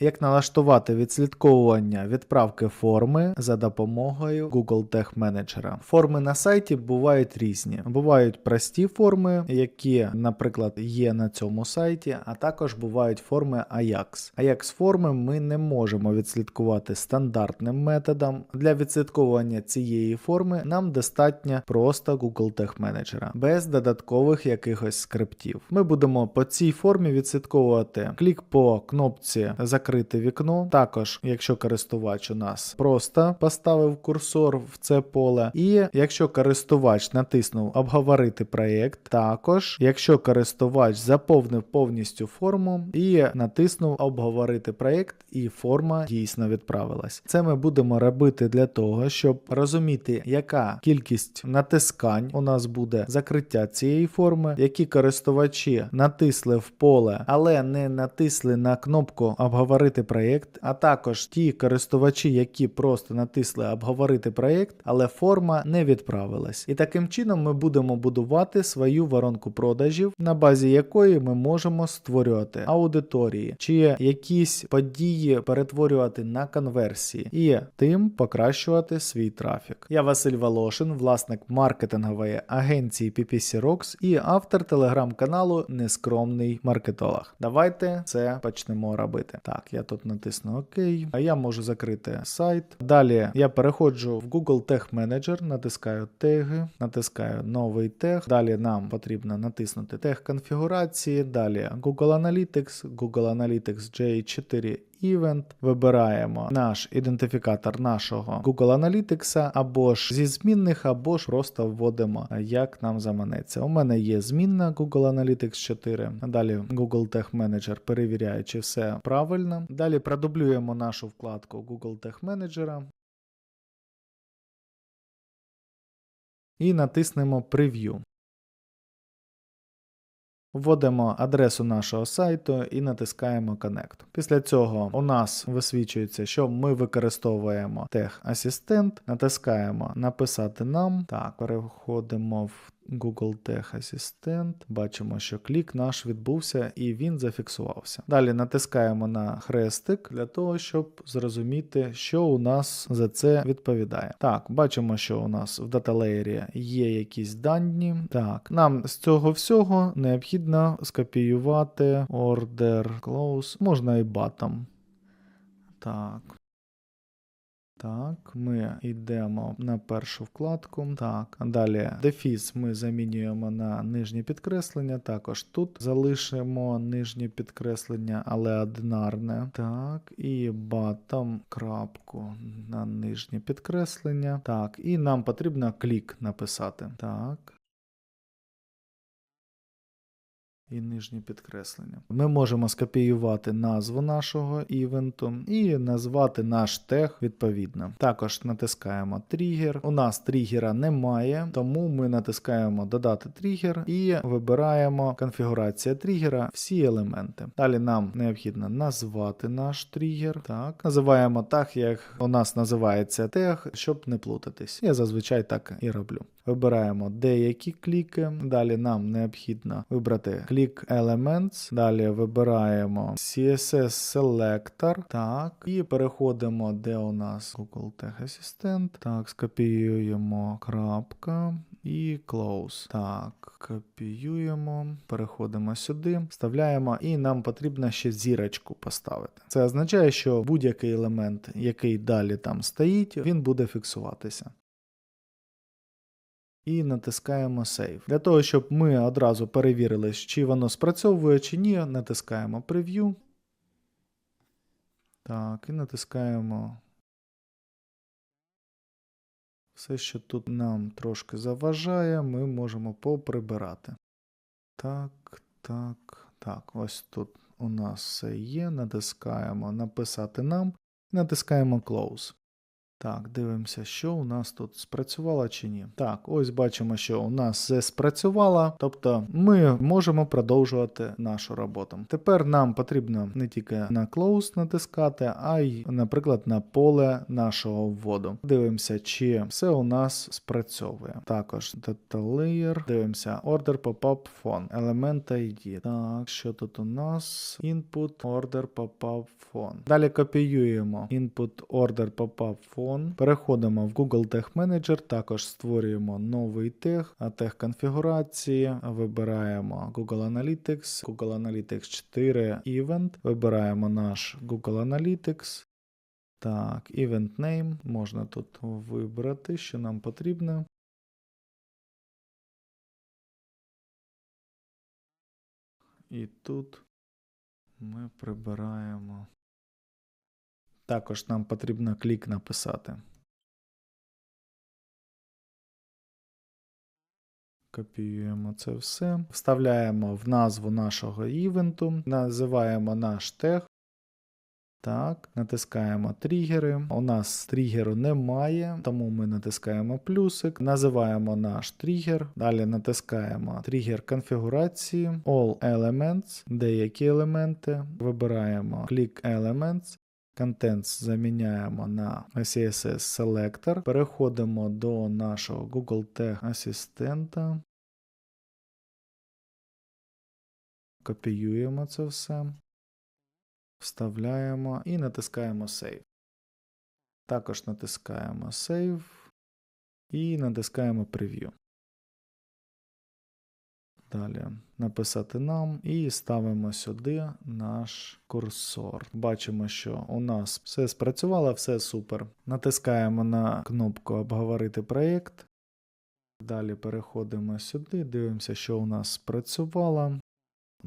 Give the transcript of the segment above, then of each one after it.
Як налаштувати відслідковування відправки форми за допомогою Google Tag Manager? Форми на сайті бувають різні. Бувають прості форми, які, наприклад, є на цьому сайті, а також бувають форми Ajax. Ajax форми ми не можемо відслідкувати стандартним методом. Для відслідковування цієї форми нам достатньо просто Google Tag Manager, без додаткових якихось скриптів. Ми будемо по цій формі відслідковувати клік по кнопці закрити вікно. Також, якщо користувач у нас просто поставив курсор в це поле, і якщо користувач натиснув обговорити проєкт, також якщо користувач заповнив повністю форму і натиснув обговорити проєкт, і форма дійсно відправилась. Це ми будемо робити для того, щоб розуміти, яка кількість натискань у нас буде закриття цієї форми, які користувачі натисли в поле, але не натисли на кнопку обговорити проєкт, а також ті користувачі, які просто натисли обговорити проєкт, але форма не відправилась. І таким чином ми будемо будувати свою воронку продажів, на базі якої ми можемо створювати аудиторії чи якісь події перетворювати на конверсії і тим покращувати свій трафік. Я Василь Волошин, власник маркетингової агенції PPC Rocks і автор телеграм-каналу Нескромний маркетолог. Давайте це почнемо робити. Так, я тут натисну ОК, а я можу закрити сайт. Далі я переходжу в Google Tag Manager, натискаю теги, натискаю новий тег. Далі нам потрібно натиснути тег конфігурації. Далі Google Analytics, Google Analytics J4 Event, вибираємо наш ідентифікатор нашого Google Analytics, або ж зі змінних, або ж просто вводимо, як нам заманеться. У мене є змінна Google Analytics 4. Далі Google Tag Manager перевіряє, чи все правильно. Далі продублюємо нашу вкладку Google Tag Manager. І натиснемо Preview. Вводимо адресу нашого сайту і натискаємо Connect. Після цього у нас висвічується, що ми використовуємо тег асистент, натискаємо Написати нам. Так, переходимо в Google Tag Assistant. Бачимо, що клік наш відбувся і він зафіксувався. Далі натискаємо на хрестик для того, щоб зрозуміти, що у нас за це відповідає. Так, бачимо, що у нас в даталеєрі є якісь дані. Так, нам з цього всього необхідно скопіювати order close, можна і батом. Так. Так, ми йдемо на першу вкладку. Так, далі дефіс ми замінюємо на нижнє підкреслення. Також тут залишимо нижнє підкреслення, але одинарне. Так, і батом крапку на нижнє підкреслення. Так, і нам потрібно клік написати. Так. І нижнє підкреслення. Ми можемо скопіювати назву нашого івенту і назвати наш тег відповідно. Також натискаємо тригер. У нас тригера немає, тому ми натискаємо Додати тригер і вибираємо конфігурація тригера, всі елементи. Далі нам необхідно назвати наш тригер. Так, називаємо так, як у нас називається тег, щоб не плутатись. Я зазвичай так і роблю. Вибираємо деякі кліки. Далі нам необхідно вибрати клік Elements. Далі вибираємо CSS Selector. Так. І переходимо, де у нас Google Tag Assistant. Так, скопіюємо крапка. І close. Так, копіюємо, переходимо сюди, вставляємо, і нам потрібно ще зірочку поставити. Це означає, що будь-який елемент, який далі там стоїть, він буде фіксуватися і натискаємо Save. Для того, щоб ми одразу перевірили, чи воно спрацьовує чи ні, натискаємо Preview. Так, і натискаємо. Все, що тут нам трошки заважає, ми можемо поприбирати. Так, так, так. Ось тут у нас все є. Натискаємо Написати нам, натискаємо Close. Так, дивимося, що у нас тут спрацювало чи ні. Так, ось бачимо, що у нас все спрацювало, тобто ми можемо продовжувати нашу роботу. Тепер нам потрібно не тільки на close натискати, а й, наприклад, на поле нашого вводу. Дивимося, чи все у нас спрацьовує. Також data layer, дивимося order pop-up phone, element ID. Так, що тут у нас? Input order pop-up phone. Далі копіюємо input order pop-up phone. Переходимо в Google Tag Manager, також створюємо новий тег, а тег конфігурації. Вибираємо Google Analytics, Google Analytics 4 Event. Вибираємо наш Google Analytics. Так, Event Name. Можна тут вибрати, що нам потрібно. І тут ми прибираємо. Також нам потрібно клік написати. Копіюємо це все, вставляємо в назву нашого івенту, називаємо наш тег. Так, натискаємо тригери. У нас тригеру немає, тому ми натискаємо плюсик, називаємо наш тригер. Далі натискаємо тригер конфігурації, All Elements, деякі елементи. Вибираємо Click Elements. Contents заміняємо на CSS Selector. Переходимо до нашого Google Tag асистента. Копіюємо це все. Вставляємо і натискаємо Save. Також натискаємо Save і натискаємо Preview. Далі написати нам і ставимо сюди наш курсор. Бачимо, що у нас все спрацювало, все супер. Натискаємо на кнопку Обговорити проєкт. Далі переходимо сюди, дивимося, що у нас спрацювало.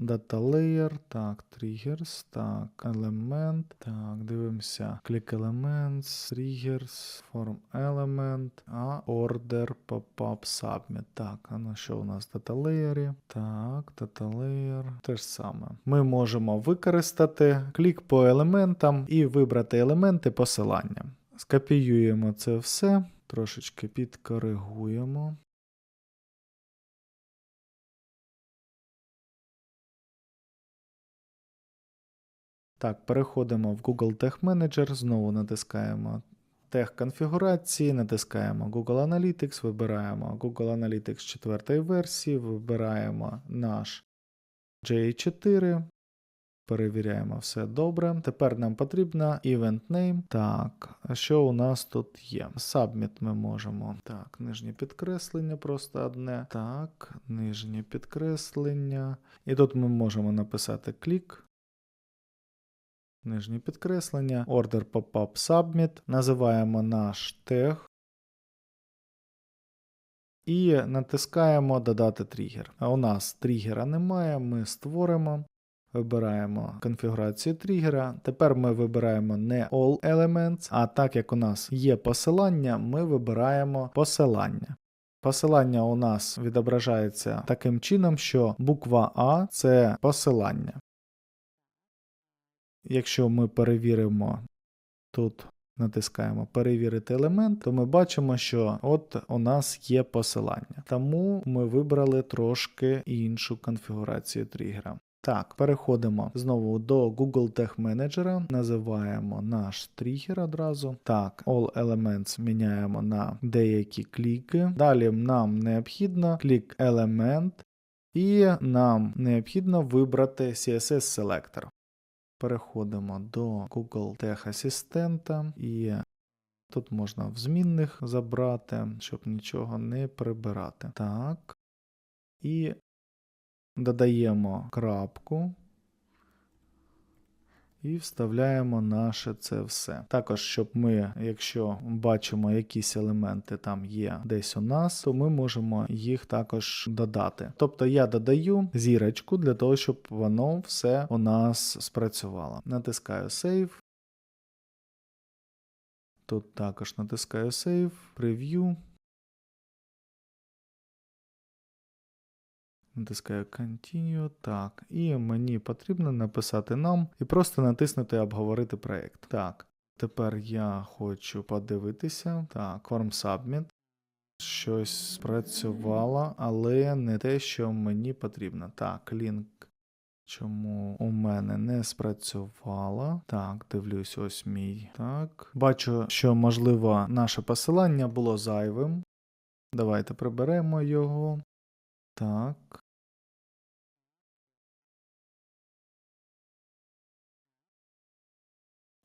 Data Layer, так, Triggers, так, Element, так, дивимося. Click Elements, Triggers, Form Element, а Order Pop-up Submit. Так, а ну що у нас Data Layer? Так, Data Layer, те ж саме. Ми можемо використати клік по елементам і вибрати елементи посилання. Скопіюємо це все, трошечки підкоригуємо. Так, переходимо в Google Tag Manager, знову натискаємо тег конфігурації, натискаємо Google Analytics, вибираємо Google Analytics 4 версії, вибираємо наш J4. Перевіряємо все добре. Тепер нам потрібно Event Name. Так, що у нас тут є? Submit ми можемо. Так, нижнє підкреслення просто одне. Так, нижнє підкреслення. І тут ми можемо написати клік. Нижнє підкреслення, Order Pop-up Submit. Називаємо наш тег. І натискаємо Додати тригер. А у нас тригера немає, ми створимо. Вибираємо конфігурацію тригера. Тепер ми вибираємо не All Elements, а так як у нас є посилання, ми вибираємо посилання. Посилання у нас відображається таким чином, що буква А це посилання. Якщо ми перевіримо тут, натискаємо перевірити елемент, то ми бачимо, що от у нас є посилання. Тому ми вибрали трошки іншу конфігурацію тригера. Так, переходимо знову до Google Tag Manager, називаємо наш тригер одразу. Так, All Elements міняємо на деякі кліки. Далі нам необхідно клік Element, і нам необхідно вибрати CSS Selector. Переходимо до Google Tech асистента і тут можна в змінних забрати, щоб нічого не прибирати. Так. І додаємо крапку. І вставляємо наше це все. Також, щоб ми, якщо бачимо якісь елементи там є десь у нас, то ми можемо їх також додати. Тобто я додаю зірочку для того, щоб воно все у нас спрацювало. Натискаю Save. Тут також натискаю Save, Preview. Натискаю Continue. Так. І мені потрібно написати нам і просто натиснути Обговорити проєкт. Так. Тепер я хочу подивитися. Так, Form Submit. Щось спрацювало, але не те, що мені потрібно. Так, лінк. Чому у мене не спрацювало? Так, дивлюсь, ось мій. Так. Бачу, що, можливо, наше посилання було зайвим. Давайте приберемо його. Так.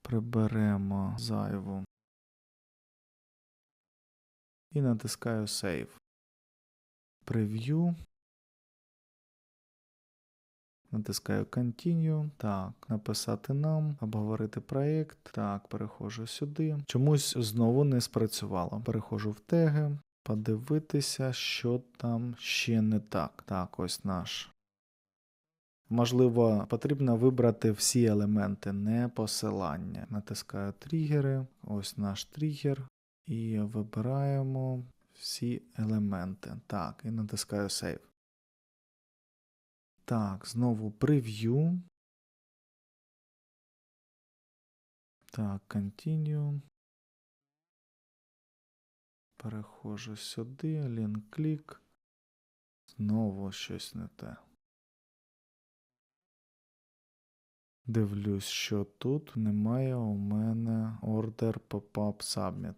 Приберемо зайву. І натискаю Save. Прев'ю. Натискаю Continue. Так, написати нам, обговорити проєкт. Так, переходжу сюди. Чомусь знову не спрацювало. Переходжу в теги, подивитися, що там ще не так. Так, ось наш. Можливо, потрібно вибрати всі елементи, не посилання. Натискаю тригери, ось наш тригер, і вибираємо всі елементи. Так, і натискаю Save. Так, знову прев'ю. Так, Continue. Переходжу сюди, лінк-клік. Знову щось не те. Дивлюсь, що тут немає у мене order pop-up submit.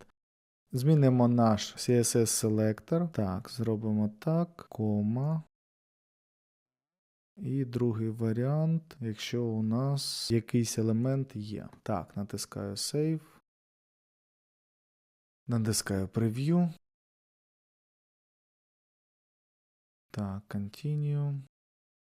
Змінимо наш CSS селектор. Так, зробимо так, кома. І другий варіант, якщо у нас якийсь елемент є. Так, натискаю Save. Натискаю Preview. Так, Continue.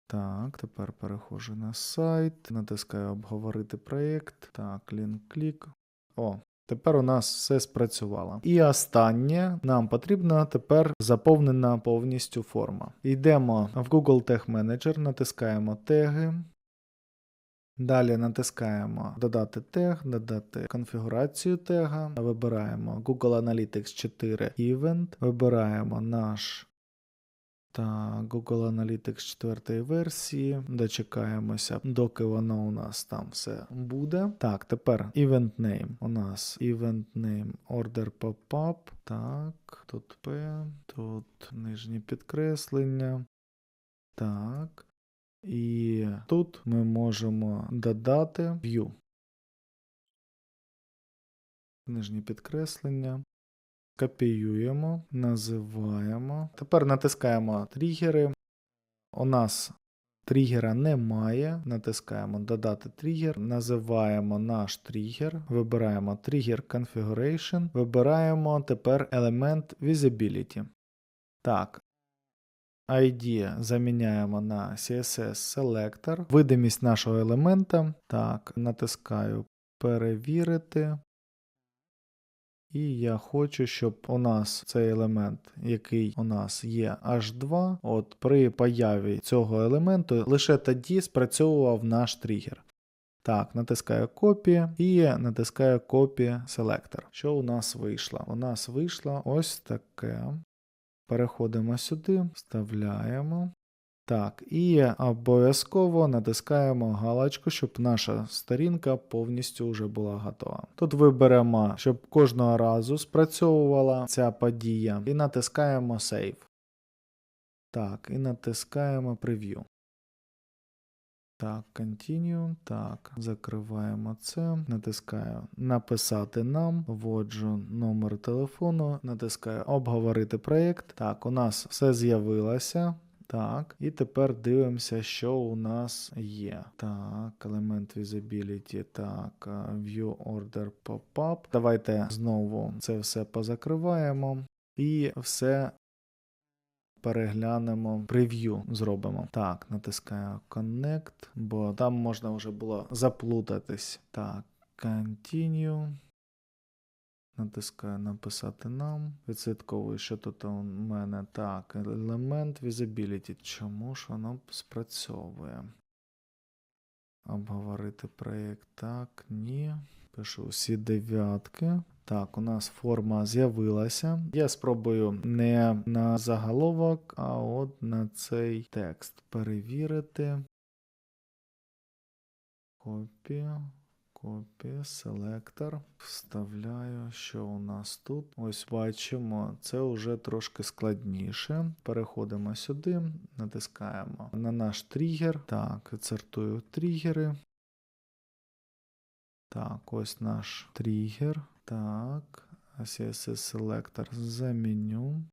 Так, тепер переходжу на сайт, натискаю обговорити проєкт. Так, лінк-клік. О, тепер у нас все спрацювало. І останнє нам потрібна тепер заповнена повністю форма. Йдемо в Google Tag Manager, натискаємо теги. Далі натискаємо Додати тег, додати конфігурацію тега. Вибираємо Google Analytics 4 Event, вибираємо наш та Google Analytics 4 версії. Дочекаємося, доки воно у нас там все буде. Так, тепер Event Name. У нас Event Name Order Pop-up. Так, тут P, тут нижні підкреслення. Так. І тут ми можемо додати View. Нижні підкреслення. Копіюємо, називаємо. Тепер натискаємо тригери. У нас тригера немає. Натискаємо Додати тригер. Називаємо наш тригер. Вибираємо Trigger Configuration. Вибираємо тепер елемент Visibility. Так. ID заміняємо на CSS Selector. Видимість нашого елемента. Так, натискаю Перевірити. І я хочу, щоб у нас цей елемент, який у нас є H2, от при появі цього елементу лише тоді спрацьовував наш тригер. Так, натискаю копія і натискаю копія селектор. Що у нас вийшло? У нас вийшло ось таке. Переходимо сюди, вставляємо. Так, і обов'язково натискаємо галочку, щоб наша сторінка повністю вже була готова. Тут виберемо, щоб кожного разу спрацьовувала ця подія, і натискаємо Save. Так, і натискаємо Preview. Так, Continue. Так, закриваємо це. Натискаю Написати нам, вводжу номер телефону, натискаю Обговорити проєкт. Так, у нас все з'явилося. Так, і тепер дивимося, що у нас є. Так, елемент Visibility, так, View Order Pop-up. Давайте знову це все позакриваємо і все переглянемо, прев'ю зробимо. Так, натискаю Connect, бо там можна вже було заплутатись. Так, Continue. Натискаю написати нам. Відслідковую, що тут у мене так. Елемент Visibility. Чому ж воно спрацьовує? Обговорити проєкт. Так, ні. Пишу всі дев'ятки. Так, у нас форма з'явилася. Я спробую не на заголовок, а от на цей текст перевірити. Копія. Copy, селектор. Вставляю, що у нас тут. Ось бачимо, це вже трошки складніше. Переходимо сюди, натискаємо на наш тригер. Так, відсортую тригери. Так, ось наш тригер. Так, CSS селектор заміню.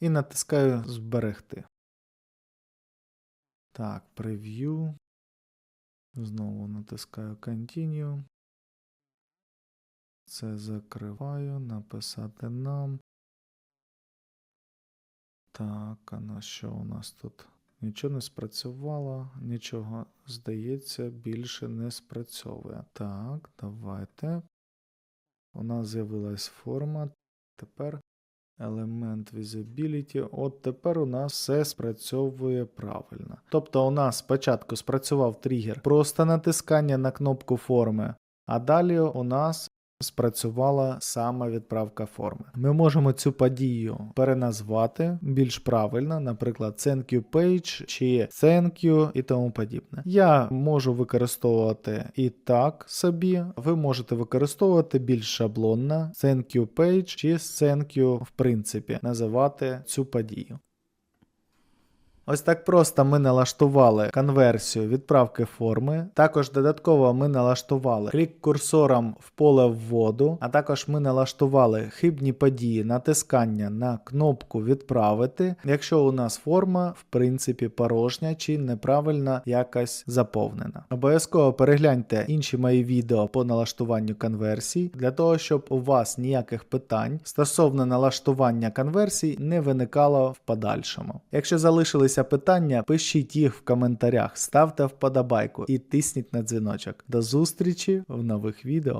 І натискаю зберегти. Так, прев'ю. Знову натискаю Continue. Це закриваю, написати нам. Так, а на що у нас тут? Нічого не спрацювало, нічого, здається, більше не спрацьовує. Так, давайте. У нас з'явилась форма. Тепер елемент visibility. От тепер у нас все спрацьовує правильно. Тобто у нас спочатку спрацював тригер просто натискання на кнопку форми, а далі у нас спрацювала сама відправка форми. Ми можемо цю подію переназвати більш правильно, наприклад, thank you page чи thank you і тому подібне. Я можу використовувати і так собі, ви можете використовувати більш шаблонно thank you page чи thank you в принципі називати цю подію. Ось так просто ми налаштували конверсію відправки форми. Також додатково ми налаштували клік курсором в поле вводу, а також ми налаштували хибні події натискання на кнопку відправити, якщо у нас форма в принципі порожня чи неправильно якось заповнена. Обов'язково перегляньте інші мої відео по налаштуванню конверсій, для того, щоб у вас ніяких питань стосовно налаштування конверсій не виникало в подальшому. Якщо залишилися питання, пишіть їх в коментарях, ставте вподобайку і тисніть на дзвіночок. До зустрічі в нових відео.